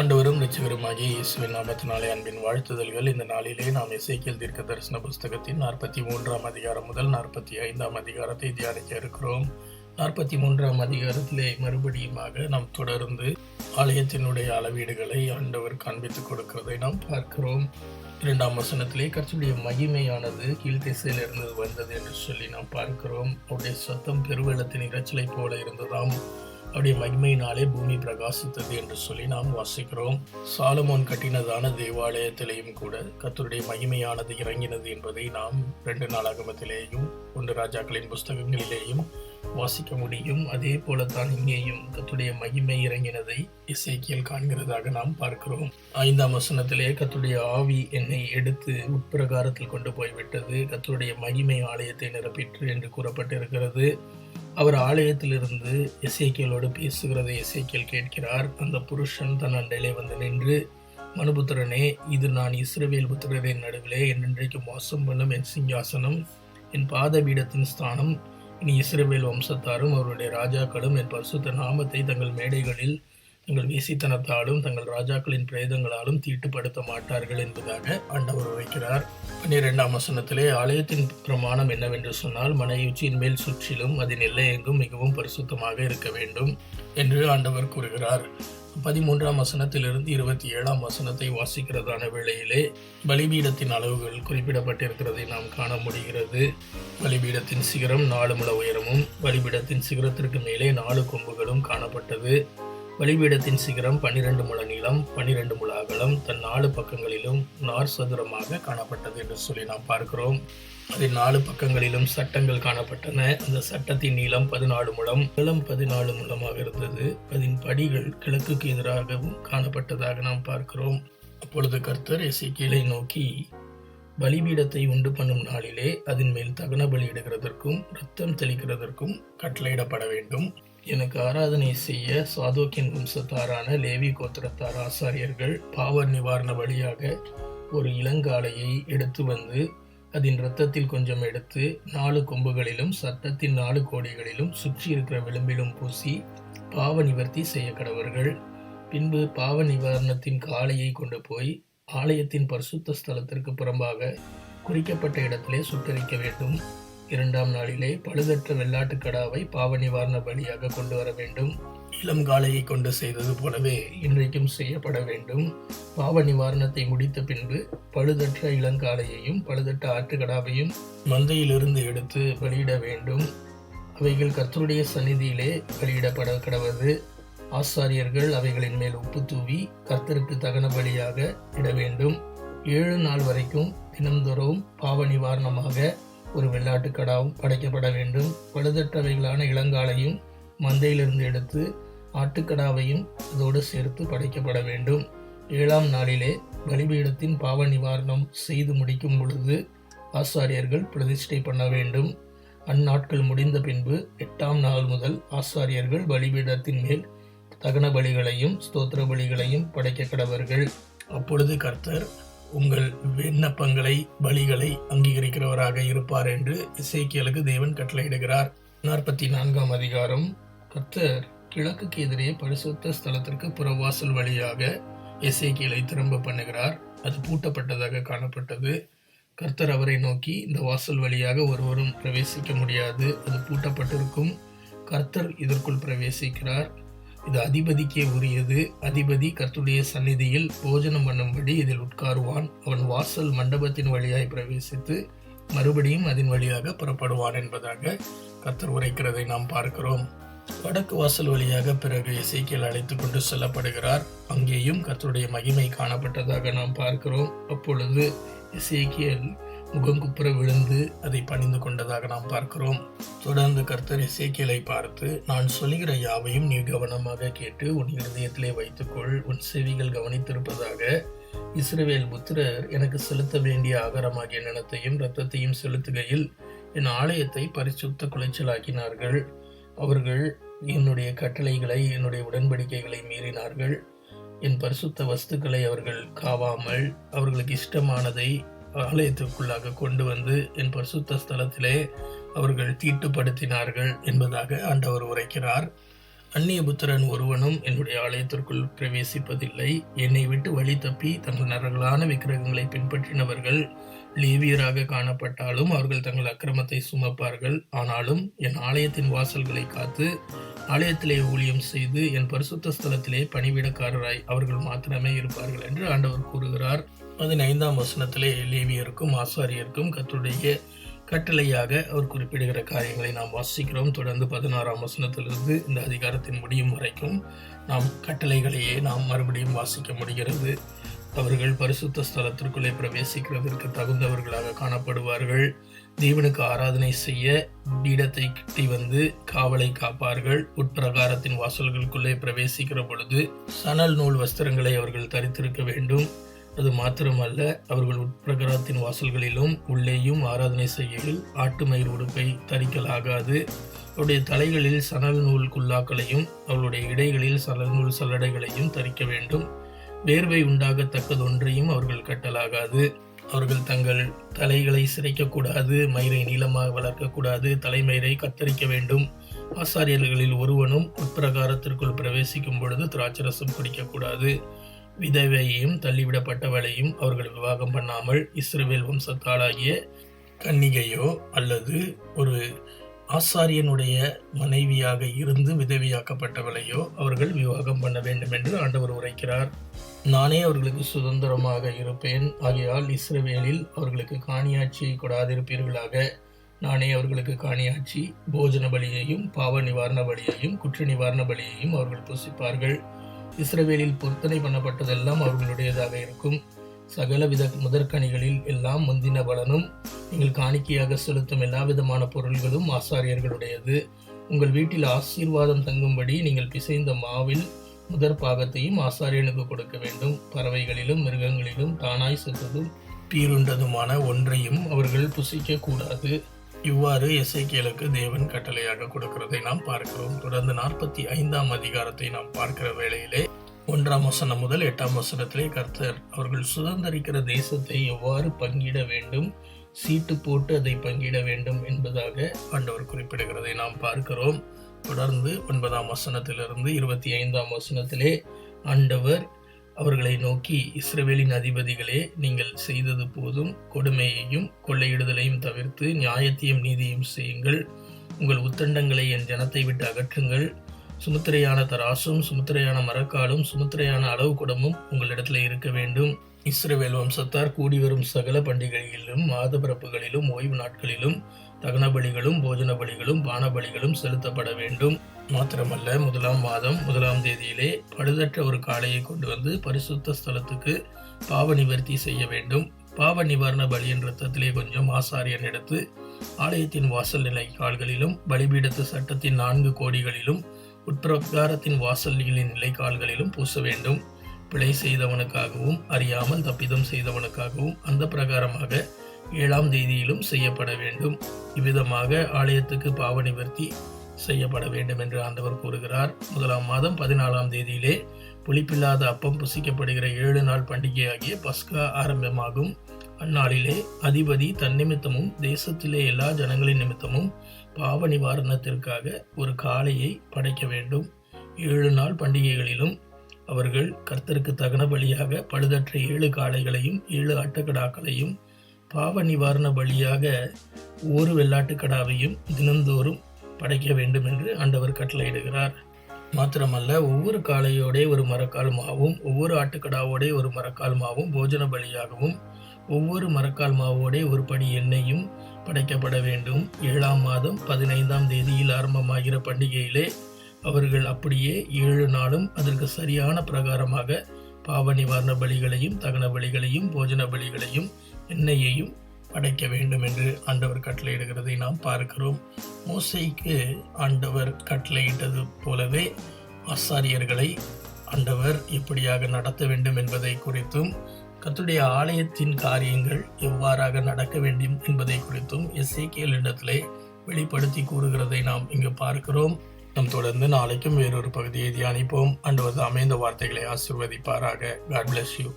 ஆண்டவரும் நிச்சயருமாகிய இயேசுவின் நாமத்தினாலே அன்பின் வாழ்த்துதல்கள். இந்த நாளிலே நாம் இசைக்கியல் தீர்க்க தரிசன புஸ்தகத்தின் நாற்பத்தி மூன்றாம் அதிகாரம் முதல் நாற்பத்தி ஐந்தாம் அதிகாரத்தை தியானிக்க இருக்கிறோம். நாற்பத்தி மூன்றாம் அதிகாரத்திலே மறுபடியுமாக நாம் தொடர்ந்து ஆலயத்தினுடைய அளவீடுகளை ஆண்டவர் காண்பித்துக் கொடுக்கிறதை நாம் பார்க்கிறோம். இரண்டாம் வசனத்திலே கர்த்தருடைய மகிமையானது கீழ்த்திசையிலிருந்து வந்தது என்று சொல்லி நாம் பார்க்கிறோம். அவருடைய சத்தம் பெருவெள்ளத்தின் இறைச்சலை போல இருந்ததாம். அவருடைய மகிமையினாலே பூமி பிரகாசித்தது என்று சொல்லி நாம் வாசிக்கிறோம். சாலமோன் கட்டினதான தேவாலயத்திலேயும் கூட கத்தருடைய மகிமையானது இறங்கினது என்பதை நாம் ரெண்டு நாளாகமத்திலேயும் ஒன்று ராஜாக்களின் புஸ்தகங்களிலேயும் வாசிக்க முடியும். அதே போலத்தான் இங்கேயும் கத்துடைய மகிமை இறங்கினதை இசைக்கியல் காண்கிறதாக நாம் பார்க்கிறோம். ஐந்தாம் வசனத்திலே கத்துடைய ஆவி என்னை எடுத்து உட்பிரகாரத்தில் கொண்டு போய்விட்டது. கத்துடைய மகிமை ஆலயத்தை நிரப்பிற்று என்று கூறப்பட்டிருக்கிறது. அவர் ஆலயத்திலிருந்து எசேக்கியலோடு பேசுகிறதை எசேக்கியல் கேட்கிறார். அந்த புருஷன் தன் அண்டையிலே வந்து நின்று மனுபுத்திரனே இது நான் இஸ்ரவேல் புத்திரரின் நடுவிலே என்றென்றைக்கு மோசம் பண்ணும் என் சிங்காசனம் என் பாதபீடத்தின் ஸ்தானம் இனி இஸ்ரவேல் வம்சத்தாரும் அவருடைய ராஜாக்களும் என் பரிசுத்த நாமத்தை தங்கள் மேடைகளில் தங்கள் வீசித்தனத்தாலும் தங்கள் ராஜாக்களின் பிரேதங்களாலும் தீட்டுப்படுத்த மாட்டார்கள் என்பதாக ஆண்டவர் வைக்கிறார் பன்னிரெண்டாம் வசனத்திலே ஆலயத்தின் பிரமாணம் என்னவென்று சொன்னால் மனையுச்சியின் மேல் சுற்றிலும் அதன் எல்லையெங்கும் மிகவும் பரிசுத்தமாக இருக்க வேண்டும் என்று ஆண்டவர் கூறுகிறார். பதிமூன்றாம் வசனத்திலிருந்து இருபத்தி ஏழாம் வசனத்தை வாசிக்கிறதான வேளையிலே பலிபீடத்தின் அளவுகள் குறிப்பிடப்பட்டிருக்கிறதை நாம் காண முடிகிறது. பலிபீடத்தின் சிகரம் நாலு முழ உயரமும் பலிபீடத்தின் சிகரத்திற்கு மேலே நாலு கொம்புகளும் காணப்பட்டது. பலிபீடத்தின் சிகரம் பன்னிரண்டு முழ நீளம் பன்னிரண்டு முழ அகலம் தன் நாலு பக்கங்களிலும் நார் சதுரமாக காணப்பட்டது என்று சொல்லி நாம் பார்க்கிறோம். அதில் நாலு பக்கங்களிலும் சட்டங்கள் காணப்பட்டன. அந்த சட்டத்தின் நீளம் பதினாலு முழம் நிலம் பதினாலு முழமாக இருந்தது. அதன் படிகள் கிழக்குக்கு எதிராகவும் காணப்பட்டதாக நாம் பார்க்கிறோம். அப்பொழுது கர்த்தர் எசைக்கீழை நோக்கி பலிபீடத்தை உண்டு பண்ணும் நாளிலே அதன் மேல் தகன பலியிடுகிறதற்கும் ரத்தம் தெளிக்கிறதற்கும் கட்டளையிடப்பட வேண்டும். எனக்கு ஆராதனை செய்ய சாதோக்கின் வம்சத்தாரான லேவி கோத்திரத்தார் ஆசாரியர்கள் பாவ நிவாரண வழியாக ஒரு இளங்காலையை எடுத்து வந்து அதன் இரத்தத்தில் கொஞ்சம் எடுத்து நாலு கொம்புகளிலும் சட்டத்தின் நாலு கோடிகளிலும் சுற்றி இருக்கிற விளிம்பிலும் பூசி பாவ நிவர்த்தி செய்ய கடவர்கள் பின்பு பாவ நிவாரணத்தின் காளையை கொண்டு போய் ஆலயத்தின் பரிசுத்த ஸ்தலத்திற்கு புறம்பாக குறிக்கப்பட்ட இடத்திலே சுட்டரிக்க வேண்டும். இரண்டாம் நாளிலே பழுதற்ற வெள்ளாட்டு கடாவை பாவ நிவாரண பலியாக கொண்டு வர வேண்டும். இளம் காளையை கொண்டு செய்தது போலவே இன்றைக்கும் செய்யப்பட வேண்டும். பாவ நிவாரணத்தை முடித்த பின்பு பழுதற்ற இளங்காளையையும் பழுதற்ற ஆட்டுக்கடாவையும் மந்தையிலிருந்து எடுத்து பலியிட வேண்டும். அவைகள் கர்த்தருடைய சந்நிதியிலே பலியிடப்பட கடவது. ஆசாரியர்கள் அவைகளின் மேல் உப்பு தூவி கர்த்தருக்கு தகன பலியாக இட வேண்டும் ஏழு நாள் வரைக்கும் தினம்தோறும் பாவ நிவாரணமாக ஒரு வெள்ளாட்டு கடாவும் படைக்கப்பட வேண்டும். பழுதற்றவைகளான இளங்காலையும் மந்தையிலிருந்து எடுத்து ஆட்டுக்கடாவையும் அதோடு சேர்த்து படைக்கப்பட வேண்டும். ஏழாம் நாளிலே பலிபீடத்தின் பாவ நிவாரணம் செய்து முடிக்கும் பொழுது ஆசாரியர்கள் பிரதிஷ்டை பண்ண வேண்டும். அந்நாட்கள் முடிந்த பின்பு எட்டாம் நாள் முதல் ஆசாரியர்கள் பலிபீடத்தின் மேல் தகன பலிகளையும் ஸ்தோத்திர பலிகளையும் படைக்க கடவர்கள். அப்பொழுது கர்த்தர் உங்கள் விண்ணப்பங்களை பலிகளை அங்கீகரிக்கிறவராக இருப்பார் என்று இசைக்கியலுக்கு தேவன் கட்டளையிடுகிறார். நாற்பத்தி நான்காம் அதிகாரம். கர்த்தர் கிழக்குக்கு எதிரே பரிசுத்த ஸ்தலத்திற்கு புறவாசல் வழியாக இசைக்கியலை திரும்ப பண்ணுகிறார். அது பூட்டப்பட்டதாக காணப்பட்டது. கர்த்தர் அவரை நோக்கி இந்த வாசல் வழியாக ஒருவரும் பிரவேசிக்க முடியாது. அது பூட்டப்பட்டிருக்கும். கர்த்தர் இதற்குள் பிரவேசிக்கிறார். இது அதிபதிக்கே உரியது. அதிபதி கர்த்துடைய சந்நிதியில் போஜனம் பண்ணும்படி இதில் உட்காருவான். அவன் வாசல் மண்டபத்தின் வழியாய் பிரவேசித்து மறுபடியும் அதன் வழியாக புறப்படுவான் என்பதாக கர்த்தர் உரைக்கிறதை நாம் பார்க்கிறோம். வடக்கு வாசல் வழியாக பிறகு இசைக்கியல் அழைத்து கொண்டு செல்லப்படுகிறார். அங்கேயும் கர்த்தருடைய மகிமை காணப்பட்டதாக நாம் பார்க்கிறோம். அப்பொழுது இசைக்கியல் முகங்குப்புற விழுந்து அதை பணிந்து கொண்டதாக நாம் பார்க்கிறோம். தொடர்ந்து கர்த்தர் இசைக்கியலை பார்த்து நான் சொல்லுகிற யாவையும் நீ கவனமாக கேட்டு உன் இருதயத்திலே வைத்துக்கொள் உன் செவிகள் கவனித்திருப்பதாக இஸ்ரவேல் புத்திரர் எனக்கு செலுத்த வேண்டிய ஆகாரமாகிய நிலத்தையும் இரத்தத்தையும் செலுத்துகையில் என் ஆலயத்தை பரிசுத்த குலைச்சலாக்கினார்கள். அவர்கள் என்னுடைய கட்டளைகளை என்னுடைய உடன்படிக்கைகளை மீறினார்கள். என் பரிசுத்த வஸ்துக்களை அவர்கள் காவாமல் அவர்களுக்கு இஷ்டமானதை ஆலயத்திற்குள்ளாக கொண்டு வந்து என் பரிசுத்த ஸ்தலத்திலே அவர்கள் தீட்டுப்படுத்தினார்கள் என்பதாக ஆண்டவர் உரைக்கிறார். அந்நிய புத்திரன் ஒருவனும் என்னுடைய ஆலயத்திற்குள் பிரவேசிப்பதில்லை. என்னை விட்டு வழி தப்பி தங்கள் நரகலான விக்கிரகங்களை பின்பற்றினவர்கள் லேவியராக காணப்பட்டாலும் அவர்கள் தங்கள் அக்கிரமத்தை சுமப்பார்கள். ஆனாலும் என் ஆலயத்தின் வாசல்களை காத்து ஆலயத்திலே ஊழியம் செய்து என் பரிசுத்த ஸ்தலத்திலே பணிவிடக்காரராய் அவர்கள் மாத்திரமே இருப்பார்கள் என்று ஆண்டவர் கூறுகிறார். பதினைந்தாம் வசனத்திலே லேவியருக்கும் ஆசாரியருக்கும் கத்துடைய கட்டளையாக அவர் குறிப்பிடுகிற காரியங்களை நாம் வாசிக்கிறோம். தொடர்ந்து பதினாறாம் வசனத்திலிருந்து இந்த அதிகாரத்தின் முடியும் வரைக்கும் நாம் கட்டளைகளையே நாம் மறுபடியும் வாசிக்க முடிகிறது. அவர்கள் பரிசுத்த ஸ்தலத்திற்குள்ளே பிரவேசிக்கிறதற்கு தகுந்தவர்களாக காணப்படுவார்கள். தேவனுக்கு ஆராதனை செய்ய பீடத்தை கிட்டி வந்து காவலை காப்பார்கள். உட்பிரகாரத்தின் வாசல்களுக்குள்ளே பிரவேசிக்கிற பொழுது சணல் நூல் வஸ்திரங்களை அவர்கள் தரித்திருக்க வேண்டும். அது மாத்திரமல்ல அவர்கள் உட்பிரகாரத்தின் வாசல்களிலும் உள்ளேயும் ஆராதனை செய்கையில் ஆட்டு மயிர் உடுப்பை தரிக்கலாகாது. அவருடைய தலைகளில் சணல் நூல் குல்லாக்களையும் அவருடைய இடைகளில் சணல் நூல் சல்லடைகளையும் தரிக்க வேண்டும். வேர்வை உண்டாகத்தக்கதொன்றையும் அவர்கள் கட்டலாகாது. அவர்கள் தங்கள் தலைகளை சிரைக்கக்கூடாது மயிரை நீளமாக வளர்க்கக்கூடாது தலைமயிரை கத்தரிக்க வேண்டும். ஆசாரியர்களில் ஒருவனும் உட்பிரகாரத்திற்குள் பிரவேசிக்கும் பொழுது திராட்சரசம் குடிக்கக்கூடாது. விதவையையும் தள்ளிவிடப்பட்டவளையும் அவர்கள் விவாகம் பண்ணாமல் இஸ்ரேல் வம்சத்தாளாகிய கன்னிகையோ அல்லது ஒரு ஆசாரியனுடைய மனைவியாக இருந்து விதவியாக்கப்பட்டவளையோ அவர்கள் விவாகம் பண்ண வேண்டும் என்று ஆண்டவர் உரைக்கிறார். நானே அவர்களுக்கு சுதந்திரமாக இருப்பேன். ஆகையால் இஸ்ரவேலில் அவர்களுக்கு காணியாட்சியை கொடாதிருப்பீர்களாக. நானே அவர்களுக்கு காணியாட்சி. போஜன பலியையும் பாவ நிவாரண பலியையும் குற்ற நிவாரண பலியையும் அவர்கள் புசிப்பார்கள். இஸ்ரவேலில் பொருத்தனை பண்ணப்பட்டதெல்லாம் அவர்களுடையதாக இருக்கும். சகலவித முதற்கனிகளில் எல்லாம் முந்தின பலனும் நீங்கள் காணிக்கையாக செலுத்தும் எல்லா விதமான பொருள்களும் ஆசாரியர்களுடையது. உங்கள் வீட்டில் ஆசீர்வாதம் தங்கும்படி நீங்கள் பிசைந்த மாவில் முதற் பாகத்தையும் ஆசாரியனுக்கு கொடுக்க வேண்டும். பறவைகளிலும் மிருகங்களிலும் தானாய் செத்ததும் பீருண்டதுமான ஒன்றையும் அவர்கள் புசிக்கக்கூடாது. கூடாது இவ்வாறு எசைக்கியலுக்கு தேவன் கட்டளையாக கொடுக்கிறதை நாம் பார்க்கிறோம். தொடர்ந்து நாற்பத்தி ஐந்தாம் அதிகாரத்தை நாம் பார்க்கிற வேளையிலே ஒன்றாம் வசனம் முதல் எட்டாம் வசனத்திலே கர்த்தர் அவர்கள் சுதந்திரிக்கிற தேசத்தை எவ்வாறு பங்கிட வேண்டும் சீட்டு போட்டு அதை பங்கிட வேண்டும் என்பதாக ஆண்டவர் குறிப்பிடுகிறதை நாம் பார்க்கிறோம். தொடர்ந்து ஒன்பதாம் வசனத்திலிருந்து இருபத்தி ஐந்தாம் வசனத்திலே ஆண்டவர் அவர்களை நோக்கி இஸ்ரவேலின் அதிபதிகளே நீங்கள் செய்தது போதும் கொடுமையையும் கொள்ளையிடுதலையும் தவிர்த்து நியாயத்தையும் நீதியும் செய்யுங்கள். உங்கள் உத்தண்டங்களை என் ஜனத்தை விட்டு அகற்றுங்கள். சுமுத்திரையான தராசும் சுமுத்திரையான மரக்காலும் சுமுத்திரையான அளவு குடமும் உங்களிடத்தில் இருக்க வேண்டும். இஸ்ரவேல் வம்சத்தார் கூடி வரும் சகல பண்டிகைகளிலும் மாத பிறப்புகளிலும் ஓய்வு நாட்களிலும் தகன பலிகளும் போஜன பலிகளும் பான பலிகளும் செலுத்தப்பட வேண்டும். மாத்திரமல்ல முதலாம் மாதம் முதலாம் தேதியிலே பழுதற்ற ஒரு காளையை கொண்டு வந்து பரிசுத்த ஸ்தலத்துக்கு பாவ நிவர்த்தி செய்ய வேண்டும். பாவ நிவாரண பலியின் ரத்தத்திலே கொஞ்சம் ஆசாரியன் எடுத்து ஆலயத்தின் வாசல் நிலை கால்களிலும் பலிபீடத்து சட்டத்தின் நான்கு கோடிகளிலும் உட்பிரகாரத்தின் வாசல்களின் நிலைக்கால்களிலும் பூச வேண்டும். பிழை செய்தவனுக்காகவும் அறியாமல் தப்பிதம் செய்தவனுக்காகவும் அந்த பிரகாரமாக ஏழாம் தேதியிலும் செய்யப்பட வேண்டும். இவ்விதமாக ஆலயத்துக்கு பாவ நிவர்த்தி செய்யப்பட வேண்டும் என்று ஆண்டவர் கூறுகிறார். முதலாம் மாதம் பதினாலாம் தேதியிலே புளிப்பில்லாத அப்பம் புசிக்கப்படுகிற ஏழு நாள் பண்டிகையாகிய பஸ்கா ஆரம்பமாகும். அந்நாளிலே அதிபதி தன் நிமித்தமும் தேசத்திலே எல்லா ஜனங்களின் நிமித்தமும் பாவ நிவாரணத்திற்காக ஒரு காளையை படைக்க வேண்டும். ஏழு நாள் பண்டிகைகளிலும் அவர்கள் கர்த்தருக்கு தகன பலியாக பழுதற்ற ஏழு காளைகளையும் ஏழு ஆட்டுக்கடாக்களையும் பாவ நிவாரண பலியாக ஒரு வெள்ளாட்டுக்கடாவையும் தினந்தோறும் படைக்க வேண்டும் என்று ஆண்டவர் கட்டளையிடுகிறார். மாத்திரமல்ல ஒவ்வொரு காளையோடே ஒரு மரக்கால் மாவும் ஒவ்வொரு ஆட்டுக்கடாவோடே ஒரு மரக்கால் மாவும் போஜன பலியாகவும் ஒவ்வொரு மரக்கால் மாவோடே ஒரு படி எண்ணெயும் படைக்கப்பட வேண்டும். ஏழாம் மாதம் பதினைந்தாம் தேதியில் ஆரம்பமாகிற பண்டிகையிலே அவர்கள் அப்படியே ஏழு நாளும் அதற்கு சரியான பிரகாரமாக பாவ நிவாரண பலிகளையும் தகன பலிகளையும் போஜன பலிகளையும் எண்ணெயையும் படைக்க வேண்டும் என்று ஆண்டவர் கட்டளையிடுகிறதை நாம் பார்க்கிறோம். மோசைக்கு ஆண்டவர் கட்டளையிட்டது போலவே ஆசாரியர்களை ஆண்டவர் எப்படியாக நடத்த வேண்டும் என்பதை குறித்தும் கத்துடைய ஆலயத்தின் காரியங்கள் எவ்வாறாக நடக்க வேண்டும் என்பதை குறித்தும் எஸ்ஐகேல் இடத்திலே வெளிப்படுத்தி கூறுகிறதை நாம் இங்கு பார்க்கிறோம். நம் தொடர்ந்து நாளைக்கும் வேறொரு பகுதியை தியானிப்போம். அன்று வந்து அமைந்த வார்த்தைகளை ஆசிர்வதிப்பாராக. God bless you